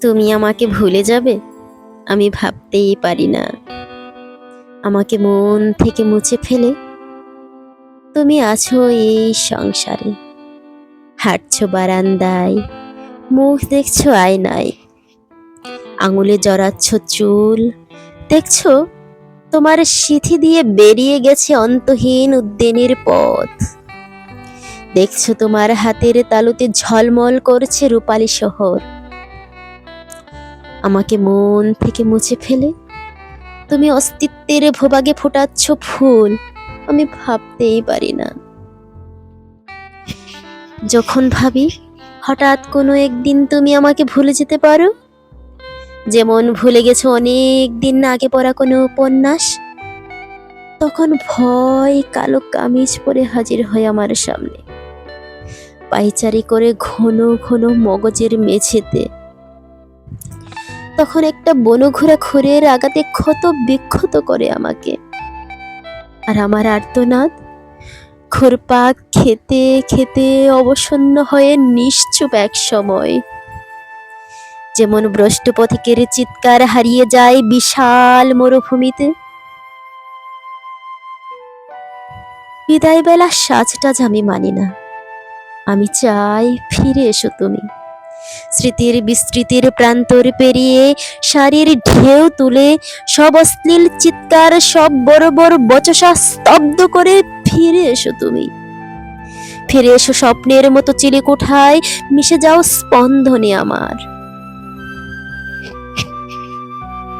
তুমি আমাকে ভুলে যাবে? আমি ভাবতেই পারি না। আমাকে মন থেকে মুছে ফেলে। তুমি আছো এই সংসারে। হাঁটছো বারান্দায়। মুখ দেখছ আয়নায়। আঙুলে জড়াচ্ছ চুল। দেখছ, তোমার সিথি দিয়ে বেরিয়ে গেছে অন্তহীন উদ্যানের পথ। দেখছ, তোমার হাতের তালুতে ঝলমল করছে রূপালী শহর। আমাকে মন থেকে মুছে ফেলে। তুমি অস্তিত্বের ভোবাগে ফোটাচ্ছ ফুল, আমি ভাবতেই পারি না। যখন ভাবি, হঠাৎ কোনো একদিন তুমি আমাকে ভুলে যেতে পারো? যেমন ভুলে গেছো অনেক দিন আগে পড়া কোনো উপন্যাস? তখন ভয় কালো কামিজ পরে হাজির হয় আমার সামনে। পাইচারি করে ঘন ঘন মগজের মেঝেতে তখন একটা বনঘোরা খুরের আগাতে ক্ষত বিক্ষত করে আমাকে। আর আমার আর্তনাদ ঘুরপাক খেতে খেতে অবসন্ন হয়ে নিশ্চুপ এক সময়। যেমন ভ্রষ্ট পথিকের চিৎকার হারিয়ে যায় বিশাল মরুভূমিতে। বিদায় বেলা সাজটাজ আমি মানি না। আমি চাই ফিরে এসো তুমি। স্মৃতির বিস্তৃতির প্রান্তর পেরিয়ে শাড়ির ঢেউ তুলে সব অশ্লীল চিৎকার, সব বড় বচসা স্তব্ধ করে ফিরে এসো তুমি। ফিরে এসো স্বপ্নের মতো চিলেকোঠায় মিশে যাও স্পন্দনে আমার।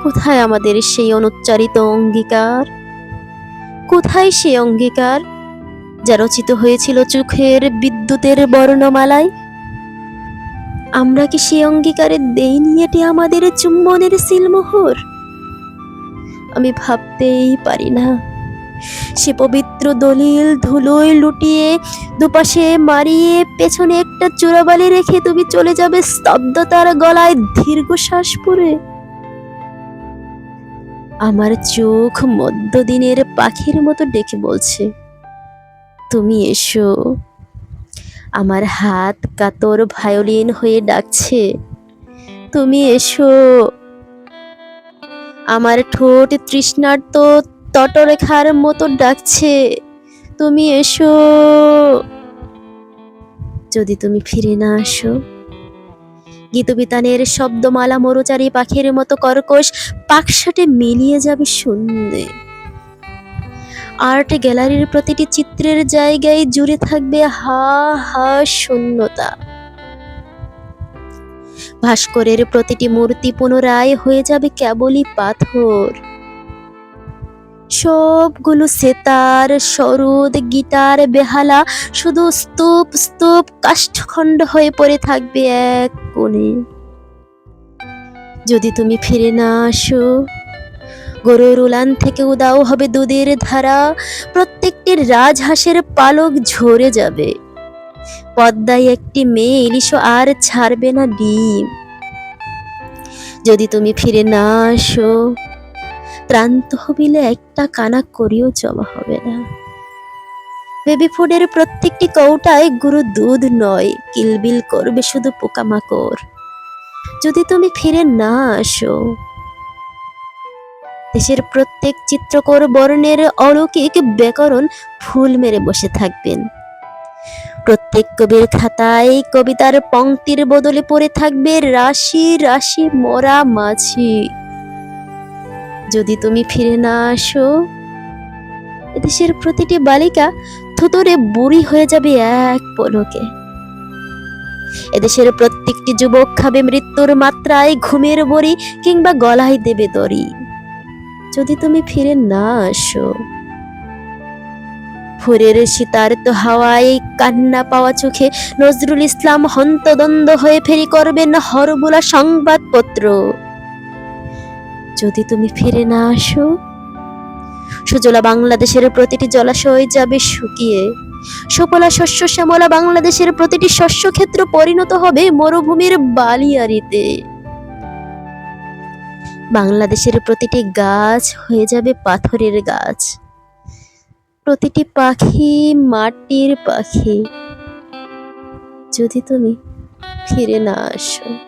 কোথায় আমাদের সেই অনুচ্চারিত অঙ্গীকার? কোথায় সেই অঙ্গীকার, যা রচিত হয়েছিল চোখের বিদ্যুতের বর্ণমালায়? আমরা কি সেই অঙ্গীকারে দেইনি এটি আমাদের চুম্বনের সিলমোহর? আমি ভাবতেই পারি না। সে পবিত্র দলিল ধুলোয় লুটিয়ে দুপাশে মারিয়ে পেছনে একটা চোরাবালি রেখে তুমি চলে যাবে স্তব্ধতার গলায় দীর্ঘশ্বাস পরে। আমার চোখ মধ্যদিনের পাখির মতো ডেকে বলছে, তুমি এসো। আমার হাত কাতর ভায়োলিন হয়ে ডাকছে। তুমি এসো। আমার ঠোঁট তৃষ্ণার্ত তটরেখার মতো ডাকছে। তুমি এসো। যদি তুমি ফিরে না আসো, গীতবিতানের শব্দমালা মরুচারী পাখির মতো কর্কশ পাকসাটে মিলিয়ে যাবে শূন্যে। আর্ট গ্যালারির প্রতিটি চিত্রের জায়গায় জুড়ে থাকবে হা হা শূন্যতা। ভাস্করের প্রতিটি মূর্তি পুনরায় হয়ে যাবে কেবলই পাথর। সবগুলো সেতার, সরোদ, গিটার, বেহালা, শুধু স্তূপ স্তূপ, কাষ্ঠখণ্ড হয়ে পড়ে থাকবে এক কোণে। যদি তুমি ফিরে না আসো গরুর উলান থেকে উদাও হবে দুধের ধারা। প্রত্যেকটি রাজহাঁসের পালক ঝরে যাবে। পদ্মায় একটি মেয়ে ইলিশও আর ছাড়বে না ডিম। যদি তুমি ফিরে না আসো, ত্রান্ত হবিলে একটা কানা করিও জমা হবে না। বেবি ফুডের প্রত্যেকটি কৌটায় গুরু দুধ নয়, কিলবিল করবে শুধু পোকামাকড়। যদি তুমি ফিরে না আসো দেশের প্রত্যেক চিত্রকর বর্ণের অলৌকিক ব্যাকরণ ফুল মেরে বসে থাকবেন। প্রত্যেক কবির খাতায় কবিতার পংক্তির বদলে পড়ে থাকবে রাশি রাশি মরা মাছি যদি তুমি ফিরে না আসো, এদেশের প্রতিটি বালিকা থুতরে বুড়ি হয়ে যাবে এক পলকে। এদেশের প্রত্যেকটি যুবক খাবে মৃত্যুর মাত্রায় ঘুমের বড়ি কিংবা গলায় দেবে দড়ি। যদি তুমি ফিরে না আসো। ভোরের শীতার্ত হাওয়ায় কান্না পাওয়া চোখে নজরুল ইসলাম হন্তদন্ত হয়ে ফেরি করবেন হরবোলা সংবাদপত্র। যদি তুমি ফিরে না আসো, সুজলা বাংলাদেশের প্রতিটি জলাশয় যাবে শুকিয়ে। সুফলা শস্য শ্যামলা বাংলাদেশের প্রতিটি শস্যক্ষেত্র পরিণত হবে মরুভূমির বালিয়ারিতে। বাংলাদেশের প্রতিটি গাছ হয়ে যাবে পাথরের গাছ। প্রতিটি পাখি মাটির পাখি। যদি তুমি ফিরে না আসো।